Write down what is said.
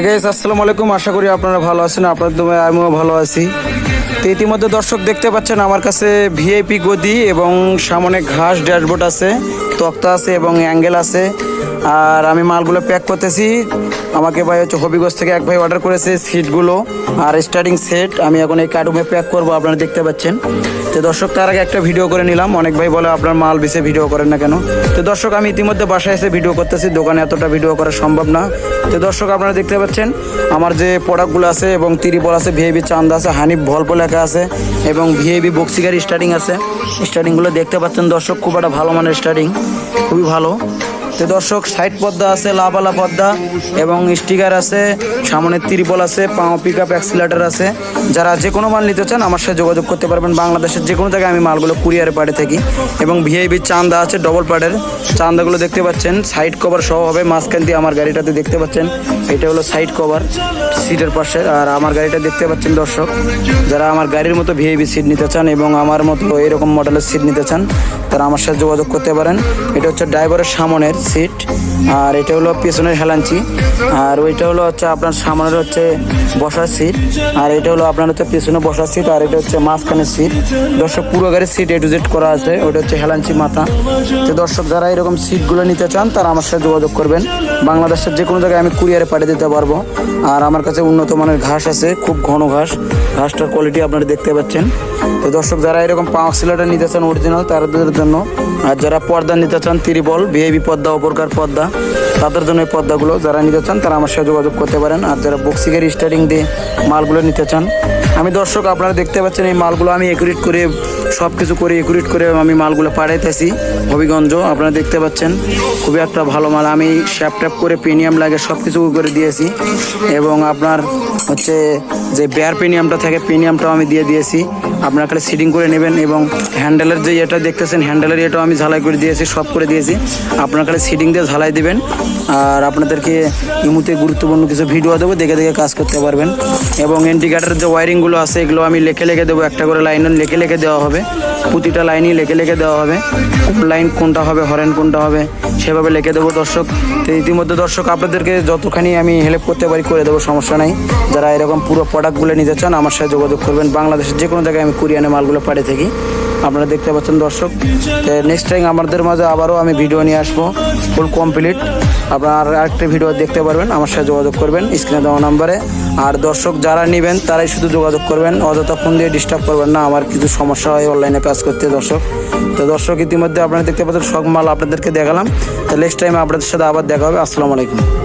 Guys আসসালামু আলাইকুম। আশা করি আপনারা ভালো আছেন, আপনাদের দমে আমিও ভালো আছি। তো ইতিমধ্যে দর্শক দেখতে পাচ্ছেন, আমার কাছে ভিআইপি গদি এবং সামনে ঘাস ড্যাশবোর্ড আছে, তক্তা আছে এবং অ্যাঙ্গেল আছে। আর আমি মালগুলো প্যাক করতেছি। আমাকে ভাই হচ্ছে হবিগঞ্জ থেকে এক ভাই অর্ডার করেছে সিটগুলো আর স্টার্টিং সেট আমি এখন এই কার্টুমে প্যাক করব, আপনারা দেখতে পাচ্ছেন। তো দর্শক, তার আগে একটা ভিডিও করে নিলাম। অনেক ভাই বলে আপনার মাল বেছে ভিডিও করেন না কেন? তো দর্শক, আমি ইতিমধ্যে বাসায় এসে ভিডিও করতেছি। দোকানে এতটা ভিডিও করা সম্ভব না। তো দর্শক, আপনারা দেখতে পাচ্ছেন, আমার যে প্রোডাক্টগুলো আছে এবং তিরিপল আছে ভিআইবি চান্দা আছে, হানিফ ভল্প লেখা আছে, এবং ভিআইবি বক্সিগার স্টার্টিং আছে। স্টার্টিংগুলো দেখতে পাচ্ছেন দর্শক, খুব একটা ভালো মানের স্টার্টিং খুবই ভালো। তো দর্শক, সাইড পর্দা আছে লাভালা পর্দা এবং স্টিকার আছে, সামনে ত্রিপল আছে, পাও পিক আপ অ্যাক্সিলেটার আছে। যারা যে কোনো মাল নিতে চান, আমার সাথে যোগাযোগ করতে পারবেন। বাংলাদেশের যে কোনো জায়গায় আমি মালগুলো কুরিয়ারে পাঠিয়ে থাকি এবং ভিআইবি চান্দা আছে ডবল পার্টের চান্দাগুলো দেখতে পাচ্ছেন সাইড কভার সহ হবে, মাঝখান দিয়ে আমার গাড়িটাতে দেখতে পাচ্ছেন। এটা হলো সাইড কভার সিটের পাশে। আর আমার গাড়িটা দেখতে পাচ্ছেন দর্শক, যারা আমার গাড়ির মতো ভিআইবি সিট নিতে চান এবং আমার মতো এরকম মডেলের সিট নিতে চান, তারা আমার সাথে যোগাযোগ করতে পারেন। এটা হচ্ছে ড্রাইভারের সামনের সিট আর এটা হলো পেছনের হেলাঞ্চি। আর ওইটা হলো হচ্ছে আপনার সামনের হচ্ছে বসার সিট। আর এটা হলো আপনার হচ্ছে পেছনে বসার সিট, আর এটা হচ্ছে মাঝখানের সিট। দর্শক, পুরো গাড়ির সিট এ টু জেড করা আছে ওইটা হচ্ছে হেলাঞ্চি মাথা। তো দর্শক, যারা এরকম সিটগুলো নিতে চান, তারা আমার সাথে যোগাযোগ করবেন। বাংলাদেশের যে কোনো জায়গায় আমি কুরিয়ারে পাঠিয়ে দিতে পারব। আর আমার কাছে উন্নত মানের ঘাস আছে, খুব ঘন ঘাস। ঘাসটার কোয়ালিটি আপনারা দেখতে পাচ্ছেন। তো দর্শক, যারা এরকম পাওয়া সিলেটার নিতে চান অরিজিনাল তাদের জন্য। আর যারা পর্দা নিতে চান ত্রিবল ভিআইবি পর্দা, অপরকার পর্দা। তাদের জন্য এই পর্দাগুলো যারা নিতে চান, তারা আমার সাথে যোগাযোগ করতে পারেন। আর যারা বক্সিগের স্টার্টিং দিয়ে মালগুলো নিতে চান আমি দর্শক, আপনারা দেখতে পাচ্ছেন এই মালগুলো আমি একুরেট করে সব কিছু করে একুরেট করে আমি মালগুলো পাঠাইতেছি। হবিগঞ্জ, আপনারা দেখতে পাচ্ছেন, খুবই একটা ভালো মাল। আমি শ্যাপ ট্যাপ করে প্রিমিয়াম লাগে সব কিছু করে দিয়েছি। এবং আপনার হচ্ছে যে বেয়ার প্রিমিয়ামটা থাকে প্রিমিয়ামটাও আমি দিয়ে দিয়েছি। আপনার খালি সিটিং করে নেবেন এবং হ্যান্ডেলের যে এটা দেখতেছেন হ্যান্ডেলের এটাও আমি ঝালাই করে দিয়েছি, সব করে দিয়েছি। আপনার খালি সিটিং দিয়ে ঝালাই দিবেন। আর আপনাদেরকে ইমুতে গুরুত্বপূর্ণ কিছু ভিডিও দেবো, দেখে দেখে কাজ করতে পারবেন। এবং ইন্ডিকেটারের যে ওয়ারিংগুলো আছে, এগুলো আমি লেখে লেখে দেবো, একটা করে লাইন লেখে লেখে দেওয়া হবে। প্রতিটা লাইনই লেখে লেখে দেওয়া হবে। লাইন কোনটা হবে, হরেন কোনটা হবে? সেভাবে লিখে দেবো দর্শক। তো ইতিমধ্যে দর্শক, আপনাদেরকে যতখানি আমি হেল্প করতে পারি করে দেবো, সমস্যা নাই। যারা এরকম পুরো প্রোডাক্টগুলো নিতে চান, আমার সাথে যোগাযোগ করবেন। বাংলাদেশের যে কোনো জায়গায় আমি কুরিয়ানে মালগুলো পাঠিয়ে থাকি। আপনারা দেখতে পাচ্ছেন দর্শক। নেক্সট টাইম আমাদের মাঝে আবারও আমি ভিডিও নিয়ে আসব ফুল কমপ্লিট আপনারা আর আরেকটা ভিডিও দেখতে পারবেন, আমার সাথে যোগাযোগ করবেন। স্ক্রিনে দেওয়া নাম্বারে। আর দর্শক, যারা নেবেন, তারাই শুধু যোগাযোগ করবেন। অযথা ফোন দিয়ে ডিস্টার্ব করবেন না, আমার কিছু সমস্যা হয় অনলাইনে কাজ করতে দর্শক। তো দর্শক, ইতিমধ্যে আপনারা দেখতে পাচ্ছেন, সব মাল আপনাদেরকে দেখালাম। তো নেক্সট টাইম আপনাদের সাথে আবার দেখা হবে। আসসালামু আলাইকুম।